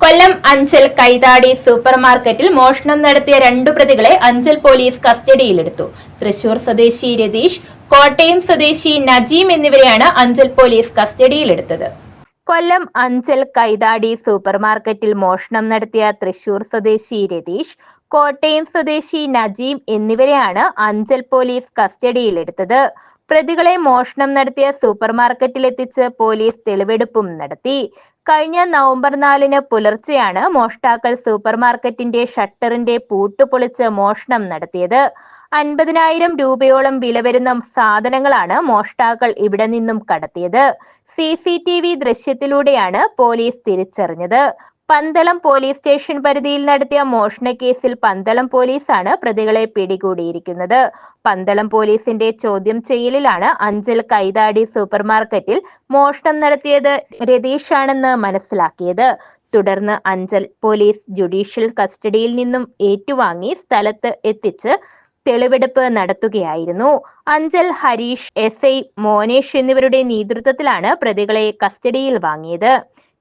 Kollam Anchal Kaithadi super മാർക്കറ്റിൽ മോഷണം നടത്തിയ രണ്ടു പ്രതികളെ അഞ്ചൽ പോലീസ് കസ്റ്റഡിയിലെടുത്തു. തൃശൂർ സ്വദേശി രതീഷ് കോട്ടയം സ്വദേശി നജീം എന്നിവരെയാണ് അഞ്ചൽ പോലീസ് കസ്റ്റഡിയിലെടുത്തത്. കൊല്ലം അഞ്ചൽ കൈതാടി സൂപ്പർ മാർക്കറ്റിൽ മോഷണം നടത്തിയ തൃശൂർ സ്വദേശി രതീഷ് കോട്ടയം സ്വദേശി നജീം എന്നിവരെയാണ് അഞ്ചൽ പോലീസ് കസ്റ്റഡിയിലെടുത്തത്. പ്രതികളെ മോഷണം നടത്തിയ സൂപ്പർ മാർക്കറ്റിലെത്തിച്ച് പോലീസ് തെളിവെടുപ്പും നടത്തി. കഴിഞ്ഞ നവംബർ നാലിന് പുലർച്ചെയാണ് മോഷ്ടാക്കൾ സൂപ്പർ മാർക്കറ്റിന്റെ ഷട്ടറിന്റെ പൂട്ട് പൊളിച്ച് മോഷണം നടത്തിയത്. അൻപതിനായിരം രൂപയോളം വില വരുന്ന സാധനങ്ങളാണ് മോഷ്ടാക്കൾ ഇവിടെ നിന്നും കടത്തിയത്. സി സി ടി വി ദൃശ്യത്തിലൂടെയാണ് പോലീസ് തിരിച്ചറിഞ്ഞത്. പന്തളം പോലീസ് സ്റ്റേഷൻ പരിധിയിൽ നടത്തിയ മോഷണ കേസിൽ പന്തളം പോലീസാണ് പ്രതികളെ പിടികൂടിയിരിക്കുന്നത്. പന്തളം പോലീസിന്റെ ചോദ്യം ചെയ്യലിലാണ് അഞ്ചൽ കൈതാടി സൂപ്പർമാർക്കറ്റിൽ മോഷണം നടത്തിയത് രതീഷാണെന്ന് മനസ്സിലാക്കിയത്. തുടർന്ന് അഞ്ചൽ പോലീസ് ജുഡീഷ്യൽ കസ്റ്റഡിയിൽ നിന്നും ഏറ്റുവാങ്ങി സ്ഥലത്ത് എത്തിച്ച് തെളിവെടുപ്പ് നടത്തുകയായിരുന്നു. അഞ്ചൽ ഹരീഷ് എസ് ഐ മോനേഷ് എന്നിവരുടെ നേതൃത്വത്തിലാണ് പ്രതികളെ കസ്റ്റഡിയിൽ വാങ്ങിയത്.